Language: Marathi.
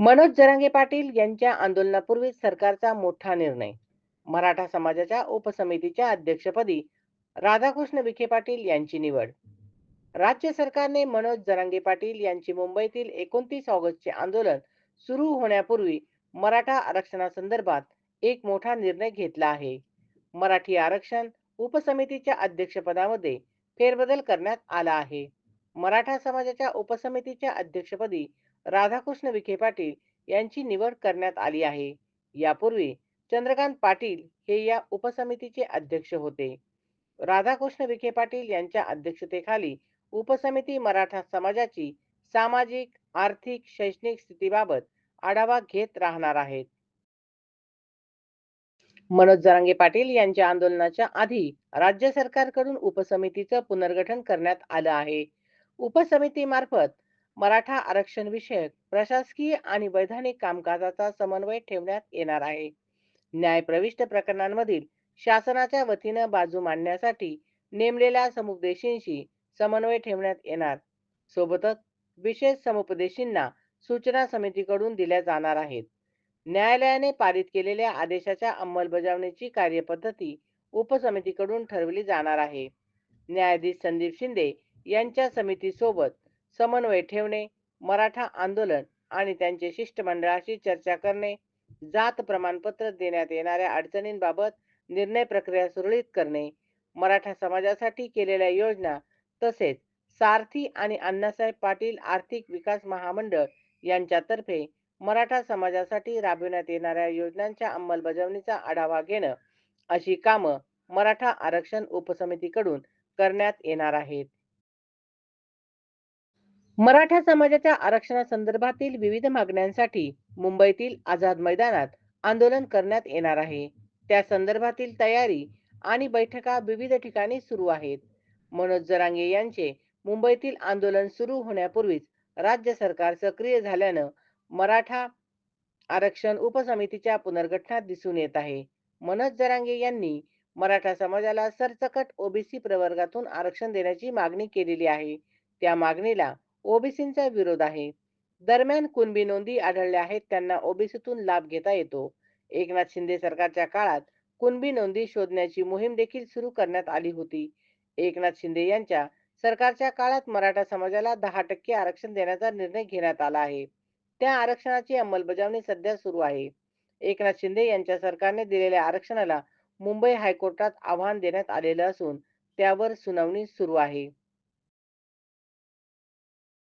मनोज जरांगे पाटील यांच्या आंदोलनापूर्वी सरकारचा मोठा निर्णय. मराठा समाजाच्या उपसमितीच्या अध्यक्षपदी राधाकृष्ण विखे पाटील यांची निवड. राज्य सरकारने मनोज जरांगे पाटील यांची मुंबईतील एकोणतीस ऑगस्टचे आंदोलन सुरू होण्यापूर्वी मराठा आरक्षणासंदर्भात एक मोठा निर्णय घेतला आहे. मराठी आरक्षण उपसमितीच्या अध्यक्षपदामध्ये फेरबदल करण्यात आला आहे. मराठा समाजाच्या उपसमितीच्या अध्यक्षपदी राधाकृष्ण विखे पाटील यांची निवड करण्यात आली आहे. यापूर्वी चंद्रकांत पाटील हे या उपसमितीचे अध्यक्ष होते. राधाकृष्ण विखे पाटील यांच्या अध्यक्षतेखाली उपसमिती मराठा समाजाची सामाजिक आर्थिक शैक्षणिक स्थितीबाबत आढावा घेत राहणार आहेत. मनोज जरांगे पाटील यांच्या आंदोलनाच्या आधी राज्य सरकारकडून उपसमितीचं पुनर्गठन करण्यात आलं आहे. उपसमितीमार्फत मराठा आरक्षण विषयक प्रशासकीय आणि वैधानिक कामकाजाचा समन्वय ठेवण्यात येणार आहे. न्याय प्रविष्ट प्रकरणांमधील शासनाच्या वतीनं बाजू मांडण्यासाठी नेमलेल्या समुपदेशींशी समन्वय ठेवण्यात येणार. सोबतच विशेष समुपदेशींना सूचना समितीकडून दिल्या जाणार आहेत. न्यायालयाने पारित केलेल्या आदेशाच्या अंमलबजावणीची कार्यपद्धती उपसमितीकडून ठरवली जाणार आहे. न्यायाधीश संदीप शिंदे यांच्या समितीसोबत समन्वय ठेवणे मराठा आंदोलन आणि त्यांचे शिष्टमंडळाशी चर्चा करणे जात प्रमाणपत्र देण्यात येणाऱ्या अडचणींबाबत निर्णय प्रक्रिया सुरळीत करणे मराठा समाजासाठी केलेल्या योजना तसेच सारथी आणि अण्णासाहेब पाटील आर्थिक विकास महामंडळ यांच्यातर्फे मराठा समाजासाठी राबविण्यात येणाऱ्या योजनांच्या अंमलबजावणीचा आढावा घेणं अशी कामं मराठा आरक्षण उपसमितीकडून करण्यात येणार आहेत. मराठा समाजाच्या आरक्षणासंदर्भातील विविध मागण्यांसाठी मुंबईतील आझाद मैदानात आंदोलन करण्यात येणार आहे. त्या संदर्भातील तयारी आणि बैठका विविध ठिकाणी सुरू आहेत. मनोज जरांगे यांचे मुंबईतील आंदोलन सुरू होण्यापूर्वीच राज्य सरकार सक्रिय झाल्यानं मराठा आरक्षण उपसमितीच्या पुनर्गठनात दिसून येत आहे. मनोज जरांगे यांनी मराठा समाजाला सरसकट ओबीसी प्रवर्गातून आरक्षण देण्याची मागणी केलेली आहे. त्या मागणीला ओबीसींचा विरोध आहे. दरम्यान कुणबी नोंदी आढळल्या आहेत त्यांना ओबीसीतून लाभ घेता येतो. एकनाथ शिंदे सरकारच्या काळात कुणबी नोंदी शोधण्याची मोहीम देखील सुरू करण्यात आली होती. एकनाथ शिंदे यांच्या सरकारच्या काळात मराठा समाजाला दहा टक्के आरक्षण देण्याचा निर्णय घेण्यात आला आहे. त्या आरक्षणाची अंमलबजावणी सध्या सुरू आहे. एकनाथ शिंदे यांच्या सरकारने दिलेल्या आरक्षणाला मुंबई हायकोर्टात आव्हान देण्यात आलेलं असून त्यावर सुनावणी सुरू आहे.